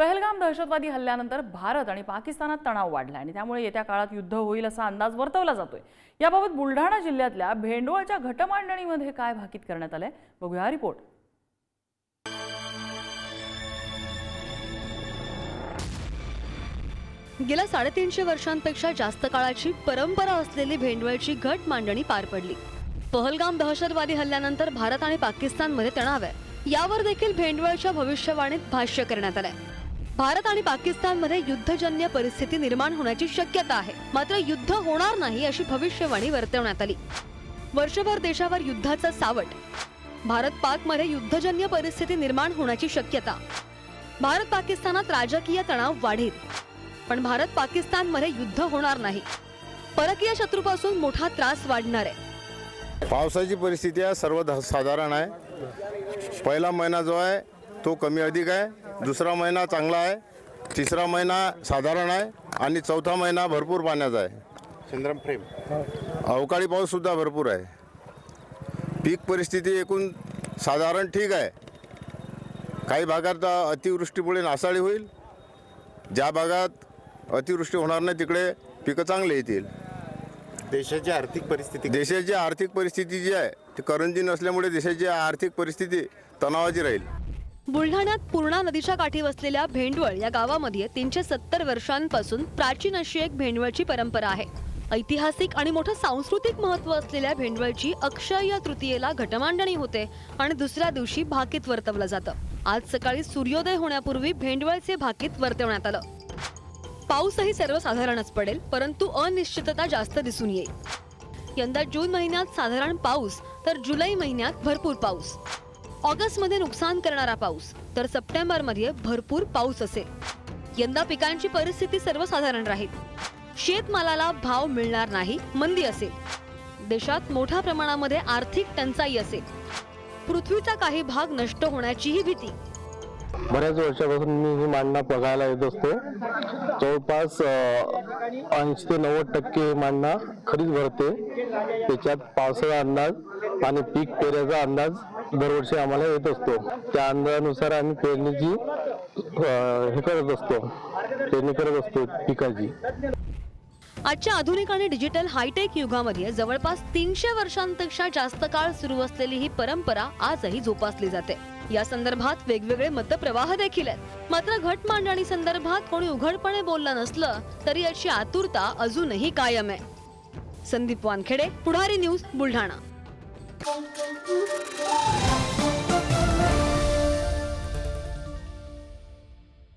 पहलगाम दहशतवादी हल्ल्यानंतर भारत आणि पाकिस्तानात तणाव वाढला आणि त्यामुळे येत्या काळात युद्ध होईल असा अंदाज वर्तवला जातोय. याबाबत बुलढाणा जिल्ह्यातल्या भेंडवळच्या घटमांडणीमध्ये काय भाकीत करण्यात आलंय? बघूया हा रिपोर्ट. गेल्या साडेतीनशे वर्षांपेक्षा जास्त काळाची परंपरा असलेली भेंडवळची घट मांडणी पार पडली. पहलगाम दहशतवादी हल्ल्यानंतर भारत आणि पाकिस्तानमध्ये तणाव आहे. यावर देखील भेंडवळच्या भविष्यवाणीत भाष्य करण्यात आलंय. भारत आणि पाकिस्तानमध्ये युद्धजन्य परिस्थिती निर्माण होण्याची शक्यता आहे. मात्र युद्ध होणार नाही अशी भविष्यवाणी वर्तवण्यात आली. वर्षभर देशावर युद्धाचं सावट. भारत पाकमध्ये युद्धजन्य परिस्थिती निर्माण होण्याची शक्यता. भारत पाकिस्तानात राजकीय तणाव वाढेल. पण भारत पाकिस्तानमध्ये युद्ध होणार नाही. परकीय शत्रूपासून मोठा त्रास वाढणार आहे. पावसाची परिस्थिती आहे सर्व साधारण आहे. पहिला महिना जो आहे तो कमी अधिक आहे. दुसरा महिना चांगला आहे तिसरा महिना साधारण आहे आणि चौथा महिना भरपूर पाण्याचा आहे. चंद्रम फ्रेम. अवकाळी पाऊससुद्धा भरपूर आहे. पीक परिस्थिती एकूण साधारण ठीक आहे. काही भागात अतिवृष्टीमुळे नासाडी होईल. ज्या भागात अतिवृष्टी होणार नाही तिकडे पिकं चांगले येतील. देशाची आर्थिक परिस्थिती देशाची आर्थिक परिस्थिती जी आहे ती करंजी नसल्यामुळे देशाची आर्थिक परिस्थिती तणावाची राहील. बुलढाण्यात पूर्णा नदीच्या काठी वसलेल्या भेंडवळ या गावामध्ये तीनशे सत्तर वर्षांपासून प्राचीन अशी एक भेंडवळची परंपरा आहे. ऐतिहासिक आणि मोठं सांस्कृतिक महत्त्व असलेल्या भेंडवळची अक्षय तृतीयेला घटमांडणी होते आणि दुसऱ्या दिवशी भाकीत वर्तवलं जातं. आज सकाळी सूर्योदय होण्यापूर्वी भेंडवळचे भाकीत वर्तवण्यात आलं. पाऊसही सर्वसाधारणच पडेल परंतु अनिश्चितता जास्त दिसून येईल. यंदा जून महिन्यात साधारण पाऊस तर जुलै महिन्यात भरपूर पाऊस. ऑगस्टमध्ये नुकसान करणारा पाऊस तर सप्टेंबरमध्ये भरपूर पाऊस असेल. यंदा पिकांची परिस्थिती सर्वसाधारण राहील. शेतमालाला भाव मिळणार नाही मंदी असेल. देशात मोठ्या प्रमाणामध्ये आर्थिक टंचाई असेल. पृथ्वीचा काही भाग नष्ट होण्याचीही भीती. बऱ्याच वर्षापासून मी ही मांडणा बघायला येत असतो. जवळपास ऐंशी ते नव्वद टक्के मांडणा खरीच भरते. त्याच्यात पावसाचा अंदाज आणि पीक पेऱ्याचा अंदाज दरवर्षी आम्हाला येत असतो. त्या अंदाजानुसार आम्ही पेरणीची हे करत असतो. पेरणी करत असतो पिकाची. आजच्या आधुनिक आणि डिजिटल हायटेक युगामध्ये जवळपास तीनशे वर्षांपेक्षा जास्त काळ सुरू असलेली ही परंपरा आजही जोपासली जाते. या संदर्भात वेगवेगळे मतप्रवाह देखील आहेत. मात्र घट मांडणी संदर्भात कोणी उघडपणे बोललं नसलं तरी याची आतुरता अजूनही कायम आहे. संदीप वानखेडे पुढारी न्यूज बुलढाणा.